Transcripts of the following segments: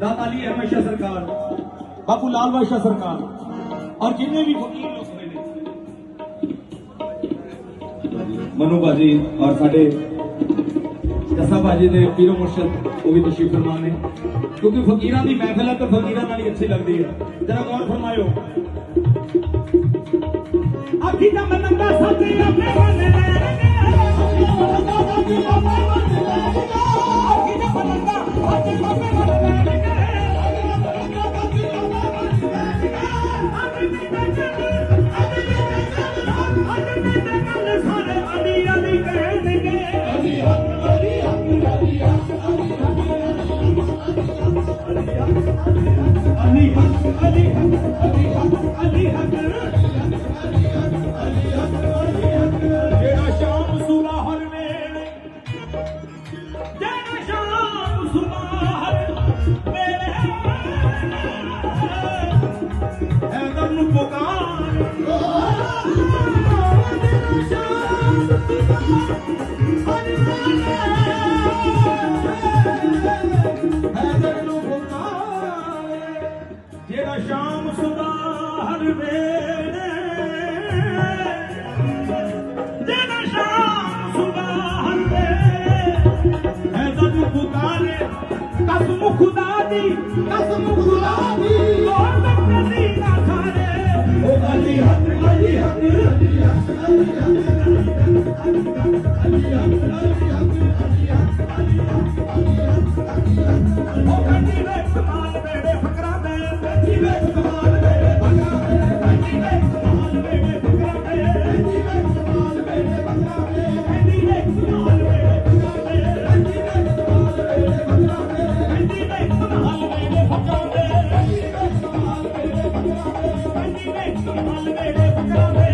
दाता अली अहमद शाह सरकार बाबू लाल बादशाह सरकार और जिन्हें भी वकील लोग मनु भाजी और साढ़े ਜੱਸਾ ਭਾਜੀ ਦੇ ਪੀਰੋ ਮੁਰਸ਼ਦ, ਉਹ ਵੀ ਤਸ਼ਰੀਫ ਫਰਮਾ ਨੇ। ਕਿਉਂਕਿ ਫਕੀਰਾਂ ਦੀ ਮਹਿਫਲ ਹੈ ਤਾਂ ਫਕੀਰਾਂ ਨਾਲ ਹੀ ਅੱਛੀ ਲੱਗਦੀ ਹੈ। ਜਰਾ ਗੌਰ ਫਰਮਾਇਓ। ਆਖੀ ਦਾ ਮਨੰਦਾ ਸਾਥੀ ਆਪਣੇ ਬੰਦੇ ਨੇ Thank you. शाम सुबारे जाम सुबारे खुदा कसमु खुदा Hey,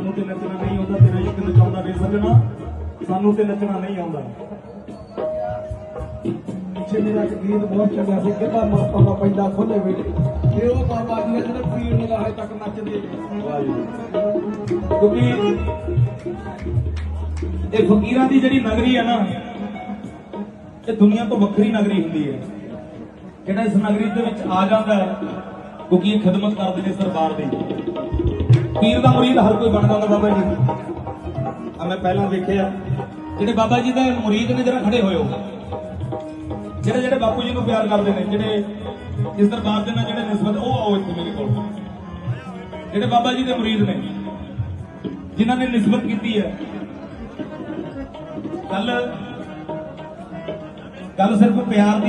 ਸਾਨੂੰ ਤੇ ਨੱਚਣਾ ਨਹੀਂ ਆਉਂਦਾ ਤੇਰਾ ਇਸ਼ਕ ਨਚਾਉਂਦਾ ਵੇ ਸੱਜਣਾ? ਸਾਨੂੰ ਤੇ ਨੱਚਣਾ ਨਹੀਂ ਆਉਂਦਾ। ਪਿੱਛੇ ਮੇਰਾ ਗੀਤ ਬਹੁਤ ਚੱਲਿਆ ਸੀ ਕਿਤਾ ਮਾਪਾ ਪੈਂਦਾ ਖੋਲੇ ਵੇਲੇ ਤੇ ਉਹ ਬਾਬਾ ਜੀ ਜਿਹੜੇ ਪੀਰ ਨੂੰ ਹਜੇ ਤੱਕ ਨੱਚਦੇ ਕਿਉਂਕਿ ਇਹ ਫਕੀਰਾਂ ਦੀ ਜਿਹੜੀ ਨਗਰੀ ਹੈ ਨਾ, ਇਹ ਦੁਨੀਆ ਤੋਂ ਵੱਖਰੀ ਨਗਰੀ ਹੁੰਦੀ ਹੈ। ਜਿਹੜਾ ਇਸ ਨਗਰੀ ਦੇ ਵਿੱਚ ਆ ਜਾਂਦਾ ਹੈ, ਕਿਉਂਕਿ ਇਹ ਖਿਦਮਤ ਕਰਦੇ ਨੇ ਸਰਕਾਰ ਦੀ। ਪੀਰ ਦਾ ਮੁਰੀਦ ਹਰ ਕੋਈ ਬਣ ਜਾਂਦਾ ਬਾਬਾ ਜੀ। ਆ ਮੈਂ ਪਹਿਲਾਂ ਵੇਖਿਆ। ਜਿਹੜੇ ਬਾਬਾ ਜੀ ਦੇ ਮੁਰੀਦ ਨੇ ਜਿਹੜਾ ਖੜੇ ਹੋਏ ਹੋ ਜਿਹੜੇ ਜਿਹੜੇ ਬਾਪੂ ਜੀ ਨੂੰ ਪਿਆਰ ਕਰਦੇ ਨੇ, ਜਿਹੜੇ ਇਸ ਦਰਬਾਰ ਦੇ ਨਾਲ ਜਿਹੜੇ ਨਿਸਬਤ, ਉਹ ਆਓ ਇੱਥੇ ਮੇਰੇ ਕੋਲ। ਜਿਹੜੇ ਬਾਬਾ ਜੀ ਦੇ ਮੁਰੀਦ ਨੇ, ਜਿਨ੍ਹਾਂ ਨੇ ਨਿਸਬਤ ਕੀਤੀ ਹੈ। ਕੱਲ ਕੱਲ ਸਿਰਫ ਪਿਆਰ ਦੀ